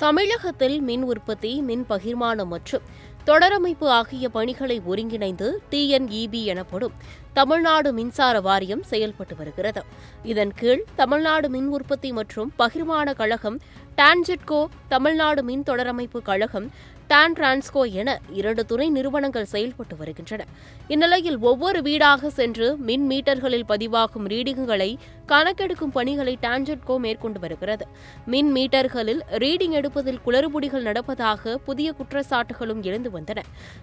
தமிழகத்தில் மின் உற்பத்தி மின் பகிர்மானம் மற்றும் தொடரமைப்பு ஆகிய பணிகளை ஒருங்கிணைந்து டிஎன்இபி எனப்படும் தமிழ்நாடு மின்சார வாரியம் செயல்பட்டு வருகிறது. இதன் கீழ் தமிழ்நாடு மின் உற்பத்தி மற்றும் பகிர்மான கழகம் டான்ஜெட்கோ தமிழ்நாடு மின் தொடரமைப்பு கழகம் டான் டிரான்ஸ்கோ என இரண்டு துணை நிறுவனங்கள் செயல்பட்டு வருகின்றன. இந்நிலையில் ஒவ்வொரு வீடாக சென்று மின் மீட்டர்களில் பதிவாகும் ரீடிங்குகளை கணக்கெடுக்கும் பணிகளை டான்ஜெட்கோ மேற்கொண்டு வருகிறது. மின் மீட்டர்களில் ரீடிங் எடுப்பதில் குளறுபடிகள் நடப்பதாக புதிய குற்றச்சாட்டுகளும் எழுந்து வந்தன.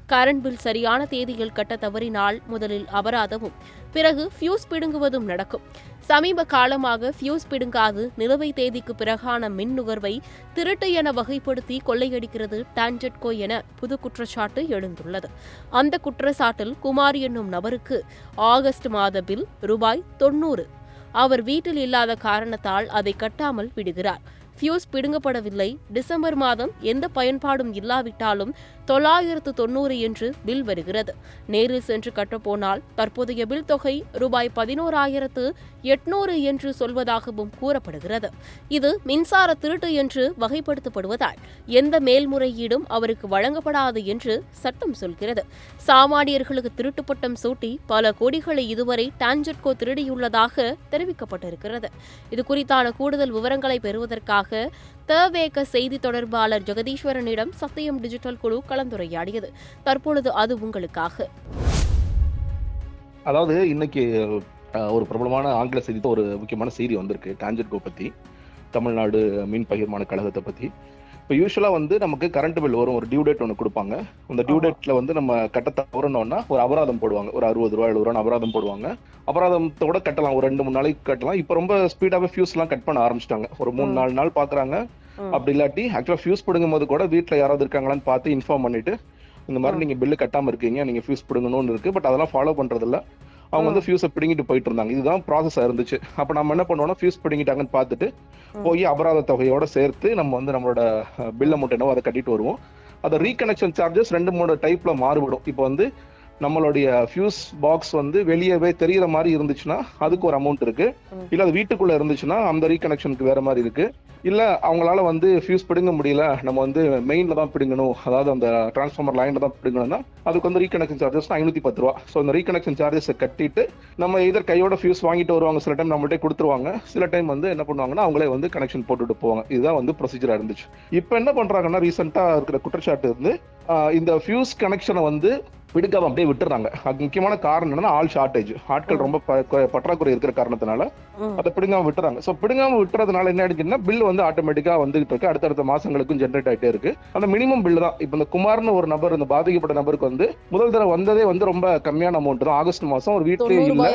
கரண்ட் பில் சரியான தேதியில் கட்ட தவறினால் முதலில் அபராதம் பிடிப்பதும் பிறகு ஃபியூஸ் பிடுங்குவதும் நடக்கும். சமீப காலமாக ஃபியூஸ் பிடுங்காது நிலுவை தேதிக்கு பிறகான மின் நுகர்வை திருட்டு என வகைப்படுத்தி கொள்ளையடிக்கிறது டான்ஜெட்கோ என புது குற்றச்சாட்டு எழுந்துள்ளது. அந்த குற்றச்சாட்டில் குமார் என்னும் நபருக்கு ஆகஸ்ட் மாத பில் ரூபாய் தொன்னூறு அவர் வீட்டில் இல்லாத காரணத்தால் அதை கட்டாமல் விடுகிறார். ஃபியூஸ் பிடுங்கப்படவில்லை. டிசம்பர் மாதம் எந்த பயன்பாடும் இல்லாவிட்டாலும் தொள்ளாயிரத்து தொண்ணூறு என்று பில் வருகிறது. நேரில் சென்று கட்டப்போனால் தற்போதைய பில் தொகை ரூபாய் பதினோராயிரத்து எட்நூறு என்று சொல்வதாகவும் கூறப்படுகிறது. இது மின்சார திருட்டு என்று வகைப்படுத்தப்படுவதால் எந்த மேல்முறையீடும் அவருக்கு வழங்கப்படாது என்று சட்டம் சொல்கிறது. சாமானியர்களுக்கு திருட்டு பட்டம் சூட்டி பல கோடிகளை இதுவரை டான்ஜெட்கோ திருடியுள்ளதாக தெரிவிக்கப்பட்டிருக்கிறது. இது குறித்தான கூடுதல் விவரங்களை பெறுவதற்காக தவேக செய்தி தொடர்பாளர் ஜெகதீஸ்வரனிடம் சத்தியம் டிஜிட்டல் குழு கலந்துரையாடியது. தற்பொழுது அது உங்களுக்காக. அதாவது இன்னைக்கு ஒரு பிரபலமான ஆங்கில செய்தி ஒரு முக்கியமான செய்தி வந்திருக்கு டான்ஜெட்கோ பத்தி தமிழ்நாடு மின் பகிர்மான கழகத்தை பத்தி. இப்போ யூஸ்வலா வந்து நமக்கு கரண்ட் பில் வரும். ஒரு டியூ டேட் ஒன்று கொடுப்பாங்க. அந்த டியூ ஆமா. டேட்ல வந்து நம்ம கட்ட தவறணும்னா ஒரு அபராதம் போடுவாங்க. ஒரு அறுபது ரூபா எழுபது ரூபா அபராதம் போடுவாங்க. அபராதத்தோட கட்டலாம். ஒரு ரெண்டு மூணு நாளைக்கு கட்டலாம். இப்போ ரொம்ப ஸ்பீடாவே ஃபியூஸ் எல்லாம் கட் பண்ண ஆரம்பிச்சிட்டாங்க. ஒரு மூணு. நாலு நாள் பாக்குறாங்க. அப்படி இல்லாட்டி ஆக்சுவலா ஃபியூஸ் பிடுங்கும் போது கூட வீட்ல யாராவது இருக்காங்களான்னு பார்த்து இன்ஃபார்ம் பண்ணிட்டு இந்த மாதிரி ம். நீங்க பில்லு கட்டாம இருக்கீங்க. நீங்க ஃபியூஸ் பிடுங்கணும்னு இருக்கு. பட் அதெல்லாம் ஃபாலோ பண்றது இல்ல அவங்க. வந்து ஃபியூஸை பிடுங்கிட்டு போயிட்டு இருந்தாங்க இதுதான் ப்ராசஸ் இருந்துச்சு அப்ப நம்ம என்ன பண்ணுவோம்னா ஃபியூஸ் பிடுங்கிட்டாங்கன்னு பார்த்துட்டு. போய் அபராத தொகையோட சேர்த்து நம்ம வந்து நம்மளோட பில் அமௌண்ட் என்னவோ அதை கட்டிட்டு வருவோம் அந்த ரீகனெக்ஷன் சார்ஜஸ் ரெண்டு மூணு டைப்ல மாறுபடும் இப்போ வந்து நம்மளுடைய ஃபியூஸ் பாக்ஸ் வந்து வெளியவே தெரியற மாதிரி இருந்துச்சுன்னா அதுக்கு ஒரு அமௌண்ட் இருக்கு. இல்ல அது வீட்டுக்குள்ள இருந்துச்சுன்னா அந்த ரீகனெக்ஷனுக்கு வேற மாதிரி இருக்கு இல்லை அவங்களால வந்து ஃபியூஸ் பிடுங்க முடியல. நம்ம வந்து மெயினில் தான் பிடுங்கணும். அதாவது அந்த டிரான்ஸ்ஃபார்மர் லைனில் தான் பிடுங்கணும்னா அதுக்கு வந்து ரீகனெக்ஷன் சார்ஜஸ் ஐநூற்றி பத்து ரூபா. ஸோ அந்த ரீகனெக்ஷன் சார்ஜஸ் கட்டிட்டு நம்ம இதர் கையோட ஃபியூஸ் வாங்கிட்டு வருவாங்க. சில டைம் நம்மள்ட்ட கொடுத்துருவாங்க. சில டைம் வந்து என்ன பண்ணுவாங்கன்னா அவங்களே வந்து கனெக்ஷன் போட்டுட்டு போவாங்க. இதுதான் வந்து ப்ரொசீஜராக இருந்துச்சு. இப்போ என்ன பண்ணுறாங்கன்னா ரீசெண்டாக இருக்கிற குற்றச்சாட்டு இருந்து இந்த ஃபியூஸ் கனெக்ஷனை வந்து பிடிக்காம அப்படியே விட்டுறாங்க. அது முக்கியமான காரணம் என்னன்னா ஆள் ஷார்டேஜ் ஆட்கள் ரொம்ப பற்றாக்குறை இருக்கிற காரணத்தினால. அதை பிடுங்காம விட்டுறாங்க. சோ பிடுங்காம விட்டுறதுனால என்ன ஆயிடுச்சுன்னா பில் வந்து ஆட்டோமேட்டிக்கா வந்துகிட்டு இருக்கு. அடுத்தடுத்த மாசங்களுக்கும் ஜென்ரேட் ஆயிட்டே இருக்கு. அந்த மினிமம் பில் தான். இப்போ இந்த குமார்னு ஒரு நபர் இந்த பாதிக்கப்பட்ட நபருக்கு வந்து முதல் தடவை வந்ததே வந்து ரொம்ப கம்மியான அமௌண்ட் தான். ஆகஸ்ட் மாசம் ஒரு வீட்லயே இல்ல.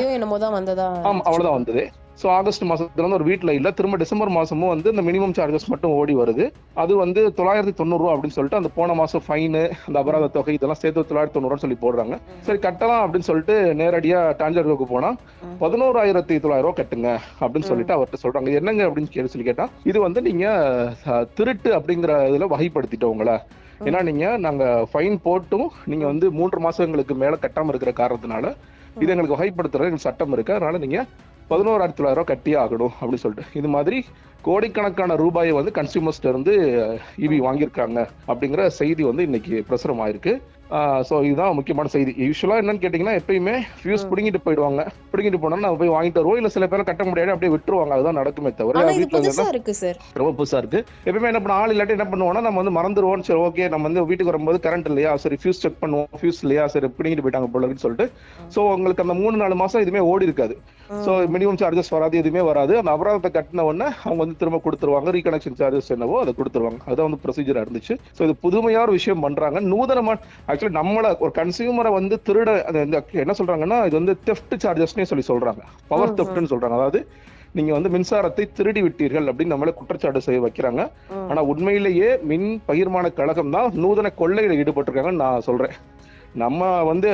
ஆமா அவ்வளவுதான் வந்தது. ஸோ ஆகஸ்ட் மாதத்துல வந்து ஒரு வீட்டில் இல்லை. திரும்ப டிசம்பர் மாதமும் வந்து இந்த மினிமம் சார்ஜஸ் மட்டும் ஓடி வருது. அது வந்து தொள்ளாயிரத்தி தொண்ணூறு அப்படின்னு சொல்லிட்டு அந்த போன மாதம் ஃபைனு அந்த அபராத தொகை இதெல்லாம் சேர்த்து தொள்ளாயிரத்தி தொண்ணூறுவான்னு சொல்லி போடுறாங்க. சரி கட்டலாம் அப்படின்னு சொல்லிட்டு நேரடியாக டான்ஜருக்கு போனால் பதினோராயிரத்தி தொள்ளாயிரம் கட்டுங்க அப்படின்னு சொல்லிட்டு அவர்கிட்ட சொல்கிறாங்க என்னங்க அப்படின்னு கேட்டு சொல்லி கேட்டால் இது வந்து நீங்கள் திருட்டு அப்படிங்கிற இதில் வகைப்படுத்திட்டோம் உங்களை ஏன்னா நீங்க நாங்க ஃபைன் போட்டும் நீங்க வந்து மூன்று மாசங்களுக்கு மேல கட்டாம இருக்கிற காரணத்தினால இது எங்களுக்கு வகைப்படுத்துறது எங்களுக்கு சட்டம் இருக்கு. அதனால நீங்க பதினோராயிரத்தி தொள்ளாயிரம் ரூபாய் கட்டியே ஆகணும் அப்படின்னு சொல்லிட்டு. இது மாதிரி கோடிக்கணக்கான ரூபாயை வந்து கன்சியூமர்ஸ்ட இருந்து இவி வாங்கியிருக்காங்க அப்படிங்கிற செய்தி வந்து இன்னைக்கு பிரசுரம் ஆயிருக்கு. ஸோ இதுதான் முக்கியமான செய்தி. யூஸ்வலா என்னன்னு கேட்டீங்கன்னா எப்பயுமே ஃபியூஸ். பிடுங்கிட்டு போயிடுவாங்க. பிடுங்கிட்டு போனா நம்ம போய் வாங்கிட்டு வருவோம். இல்ல சில பேர் கட்ட முடியாது அப்படியே விட்டுருவாங்க. அதுதான் நடக்குமே தவிர வீட்டுல இருக்கு சார் ரொம்ப புதுசா இருக்கு. எப்பயுமே என்ன பண்ண ஆள் இல்லாட்டி என்ன பண்ணுவோம்னா நம்ம வந்து மறந்துடுவோம் சரி ஓகே நம்ம வந்து வீட்டுக்கு வரும்போது கரண்ட் இல்லையா? சரி ஃபியூஸ் செக் பண்ணுவோம். ஃபியூஸ் இல்லையா? சரி பிடிங்கிட்டு போயிட்டாங்க போல இருக்குன்னு சொல்லிட்டு. சோ உங்களுக்கு அந்த மூணு நாலு மாசம் எதுவுமே ஓடி இருக்காது. சோ மினிமம் சார்ஜஸ் வராது எதுவுமே வராது. அந்த அபராதத்தை கட்டின உடனே அவங்க வந்து திரும்ப கொடுத்துருவாங்க. ரீகனெக்ஷன் சார்ஜஸ் என்னவோ அதை கொடுத்துருவாங்க. அதான் வந்து ப்ரொசீஜரா இருந்துச்சு. சோ இது புதுமையான ஒரு விஷயம் பண்றாங்க. நூதனமா ஆக்சுவலி நம்மள ஒரு கன்சியூமரை வந்து திருட என்ன சொல்றாங்கன்னா இது வந்து தெஃப்ட் சார்ஜஸ்னே சொல்லி சொல்றாங்க. பவர் தெஃப்ட்னு சொல்றாங்க. அதாவது நீங்க வந்து மின்சாரத்தை திருடி விட்டீர்கள் அப்படின்னு நம்மள குற்றச்சாட்டு செய்ய வைக்கிறாங்க. ஆனா உண்மையிலேயே மின் பகிர்மான கழகம் தான் நூதன கொள்ளையில ஈடுபட்டிருக்காங்கன்னு நான் சொல்றேன். நம்ம வந்து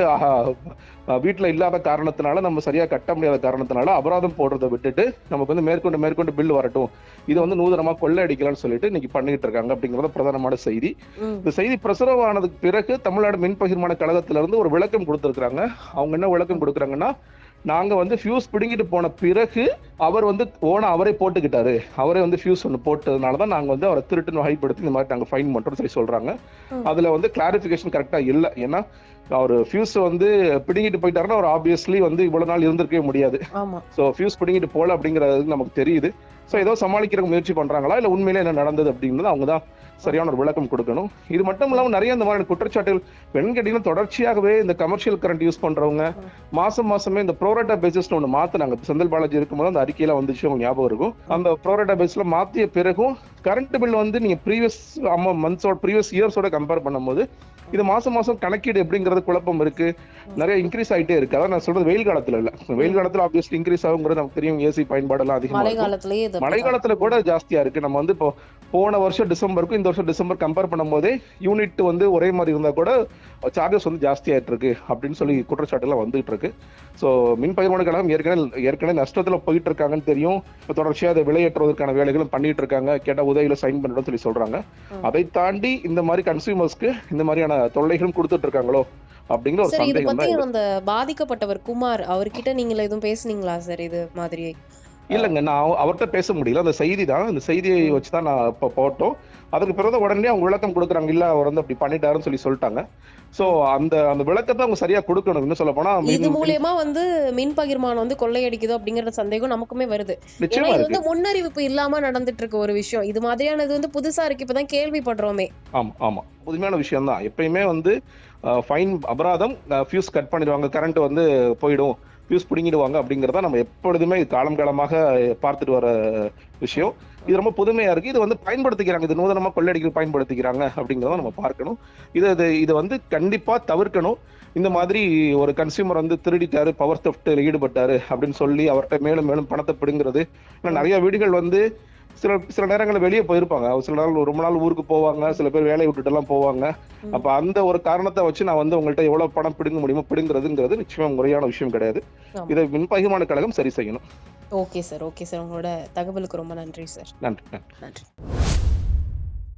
வீட்டுல இல்லாத காரணத்தினால நம்ம சரியா கட்ட முடியாத காரணத்தினால அபராதம் போடுறதை விட்டுட்டு நமக்கு வந்து மேற்கொண்டு மேற்கொண்டு பில் வரட்டும். இது வந்து நூதனமா கொள்ளை அடிக்கலாம்னு சொல்லிட்டு இன்னைக்கு பண்ணிட்டு இருக்காங்க அப்படிங்கறது பிரதானமான செய்தி. இந்த செய்தி பிரசுரமானதுக்கு பிறகு தமிழ்நாடு மின் பகிர்மான கழகத்துல இருந்து ஒரு விளக்கம் கொடுத்திருக்காங்க அவங்க என்ன விளக்கம் கொடுக்குறாங்கன்னா நாங்க வந்து ஃபியூஸ் பிடுங்கிட்டு போன பிறகு அவர் வந்து ஓன அவரே போட்டுக்கிட்டாரு. அவரே வந்து ஃபியூஸ் ஒன்று போட்டதுனால தான் நாங்க வந்து அவரை திருட்டுன்னு வகைப்படுத்தி இந்த மாதிரி நாங்க ஃபைன் பண்றோம்னு சொல்லி சொல்றாங்க. அதுல வந்து கிளாரிஃபிகேஷன் கரெக்டா இல்லை. ஏன்னா அவர் ஃபியூஸ் வந்து பிடுங்கிட்டு போயிட்டாருன்னா அவர் ஆப்வியஸ்லி வந்து இவ்வளவு நாள் இருந்திருக்கவே முடியாது. ஸோ ஃபியூஸ் பிடுங்கிட்டு போல அப்படிங்கிறது நமக்கு தெரியுது. ஸோ ஏதோ சமாளிக்கிறதுக்கு முயற்சி பண்றாங்களா? இல்ல உண்மையிலே என்ன நடந்தது அப்படிங்கிறது அவங்க தான் சரியான ஒரு விளக்கம் கொடுக்கணும். இது மட்டும் இல்லாம நிறைய இந்த மாதிரி குற்றச்சாட்டுகள் பெண் கேட்டீங்கன்னா தொடர்ச்சியாகவே இந்த கமர்ஷியல் கரண்ட் யூஸ் பண்றவங்க மாசம் மாசமே இந்த ப்ரோரேட்டா பேசிஸ்னு ஒன்று மாத்தினாங்க. செந்தில் பாலாஜி இருக்கும்போது அந்த அறிக்கையில வந்துச்சு உங்களுக்கு ஞாபகம் இருக்கும். அந்த ப்ரோரேட்டா பேஸ்ல மாத்திய பிறகும் கரண்ட் பில் வந்து நீங்க ப்ரீவியஸ் மந்த்ஸோட ப்ரீவியஸ் இயர்ஸோட கம்பேர் பண்ணும்போது இது மாசம் மாசம் கணக்கீடு எப்படிங்கிறது குழப்பம் இருக்கு. நிறைய இன்க்ரீஸ் ஆயிட்டே இருக்கு. அதான் நான் சொல்றது வெயில் காலத்துல இல்ல. வெயில் காலத்துல ஆப்வியஸ்லி இன்க்ரீஸ் ஆகுங்கிறது நமக்கு தெரியும். ஏசி பயன்பாடு எல்லாம் அதிகமா மழை காலத்துல கூட ஜாஸ்தியா இருக்கு. நம்ம வந்து இப்போ போன வருஷம் டிசம்பருக்கும் இந்த வருஷம் டிசம்பர் கம்பேர் பண்ணும்போதே யூனிட் வந்து ஒரே மாதிரி இருந்தா கூட சார்ஜஸ் வந்து ஜாஸ்தி ஆயிட்டு இருக்கு அப்படின்னு சொல்லி குற்றச்சாட்டு எல்லாம் வந்துட்டு இருக்கு. ஸோ மின் பகிர்மான கழகம் ஏற்கனவே ஏற்கனவே நஷ்டத்துல போயிட்டு இருக்காங்கன்னு தெரியும். இப்போ தொடர்ச்சியா அதை விலையேற்றுவதற்கான வேலைகளும் பண்ணிட்டு இருக்காங்க. கேட்ட உதவியில சைன் பண்ணிடும் சொல்லி சொல்றாங்க. ம். அதை தாண்டி இந்த மாதிரி கன்சியூமர்ஸ்க்கு இந்த மாதிரியான தொல்லைகளும் கொடுத்துட்டு இருக்காங்களோ அப்படிங்கிற ஒரு சந்தேகம் தான் அந்த பாதிக்கப்பட்டவர் குமார் அவர்கிட்ட நீங்க எதுவும் பேசுனீங்களா சார் இது மாதிரி? இல்லைங்க நான் அவ- அவர்ட்ட பேச முடியல. அந்த செய்தி தான். அந்த செய்தியை வச்சு தான் நான் இப்போ போட்டோம். அதுக்கு பிறகு உடனே அவங்க விளக்கம் கொடுக்குறாங்க. இல்ல அவர் வந்து அப்படி பண்ணிட்டாருன்னு சொல்லி சொல்லிட்டாங்க. சோ அந்த அந்த விளக்கத்தை அவங்க சரியா கொடுக்கணும். இன்னும் சொல்ல போனா இது மூலியமா வந்து மின் பகிர்மானம் வந்து கொள்ளையடிக்குதோ அப்படிங்கிற சந்தேகம் நமக்குமே வருது. ஏன்னா இது வந்து முன்னறிவிப்பு இல்லாம நடந்துட்டு இருக்க ஒரு விஷயம். இது மாதிரியானது வந்து புதுசா இருக்கு. இப்பதான் கேள்விப்படுறோமே. ஆமா ஆமா. புதுமையான விஷயம் தான் எப்பயுமே வந்து ஃபைன் அபராதம் ஃபியூஸ் கட் பண்ணிடுவாங்க கரண்ட் வந்து போயிடும் ஃபியூஸ் பிடுங்கிடுவாங்க அப்படிங்கறத நம்ம எப்பொழுதுமே காலம் காலமாக பார்த்துட்டு வர விஷயம். இது ரொம்ப புதுமையா இருக்கு. இது வந்து பயன்படுத்திக்கிறாங்க. இது நூதனமாக கொள்ளடிக்க பயன்படுத்திக்கிறாங்க அப்படிங்கிறத நம்ம பார்க்கணும். இது இது இதை வந்து கண்டிப்பா தவிர்க்கணும். இந்த மாதிரி ஒரு கன்சியூமர் வந்து திருடிட்டாரு பவர் தெஃப்ட்டில் ஈடுபட்டாரு அப்படின்னு சொல்லி அவர்கிட்ட மேலும் மேலும் பணத்தை பிடுங்கிறது. ஏன்னா நிறைய வீடுகள் வந்து சில சில நேரங்களில் வெளியே போயிருப்பாங்க. சில நாள் ரொம்ப நாள் ஊருக்கு போவாங்க. சில பேர் வேலையை விட்டுட்டு எல்லாம் போவாங்க. அப்ப அந்த ஒரு காரணத்தை வச்சு நான் வந்து உங்கள்ட்ட எவ்வளவு பணம் பிடுங்க முடியுமோ பிடுங்கிறதுங்கிறது நிச்சயமா முறையான விஷயம் கிடையாது. இதை மின் பகிர்மான கழகம் சரி செய்யணும். Okay sir. Okay sir. உங்களோட தகவலுக்கு ரொம்ப நன்றி சார். நன்றி. நன்றி.